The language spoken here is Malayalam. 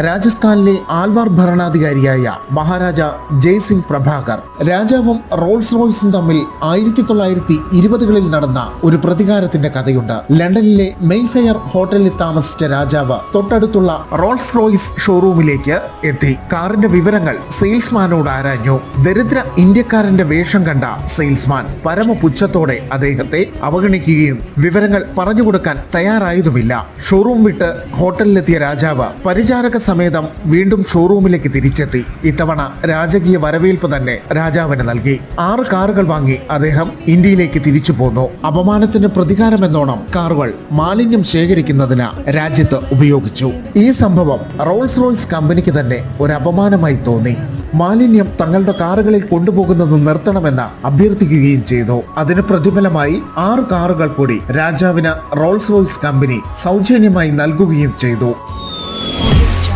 രാജസ്ഥാനിലെ ആൽവാർ ഭരണാധികാരിയായ മഹാരാജ ജയ്സിംഗ് പ്രഭാകർ രാജാവും റോൾസ് റോയ്സും തമ്മിൽ ആയിരത്തി തൊള്ളായിരത്തി ഇരുപതുകളിൽ നടന്ന ഒരു പ്രതികാരത്തിന്റെ കഥയുണ്ട്. ലണ്ടനിലെ മെയ്ഫെയർ ഹോട്ടലിൽ താമസിച്ച രാജാവ് തൊട്ടടുത്തുള്ള റോൾസ് റോയ്സ് ഷോറൂമിലേക്ക് എത്തി. കാറിന്റെ വിവരങ്ങൾ സെയിൽസ്മാനോട് ആരാഞ്ഞു. ദരിദ്ര ഇന്ത്യക്കാരന്റെ വേഷം കണ്ട സെയിൽസ്മാൻ പരമപുച്ഛത്തോടെ അദ്ദേഹത്തെ അവഗണിക്കുകയും വിവരങ്ങൾ പറഞ്ഞുകൊടുക്കാൻ തയ്യാറായതുമില്ല. ഷോറൂം വിട്ട് ഹോട്ടലിലെത്തിയ രാജാവ് പരിചാരക സമേതം വീണ്ടും ഷോറൂമിലേക്ക് തിരിച്ചെത്തി. ഇത്തവണ രാജകീയ വരവേൽപ്പ് തന്നെ രാജാവിന് നൽകി. ആറ് കാറുകൾ വാങ്ങി അദ്ദേഹം ഇന്ത്യയിലേക്ക് തിരിച്ചു പോന്നു. അപമാനത്തിന് പ്രതികാരമെന്നോണം കാറുകൾ മാലിന്യം ശേഖരിക്കുന്നതിന് രാജ്യത്ത് ഉപയോഗിച്ചു. ഈ സംഭവം റോൾസ് റോയ്സ് കമ്പനിക്ക് തന്നെ ഒരു അപമാനമായി തോന്നി. മാലിന്യം തങ്ങളുടെ കാറുകളിൽ കൊണ്ടുപോകുന്നത് നിർത്തണമെന്ന് അഭ്യർത്ഥിക്കുകയും ചെയ്തു. അതിന് പ്രതിഫലമായി ആറ് കാറുകൾ കൂടി രാജാവിന് റോൾസ് റോയ്സ് കമ്പനി സൗജന്യമായി നൽകുകയും ചെയ്തു.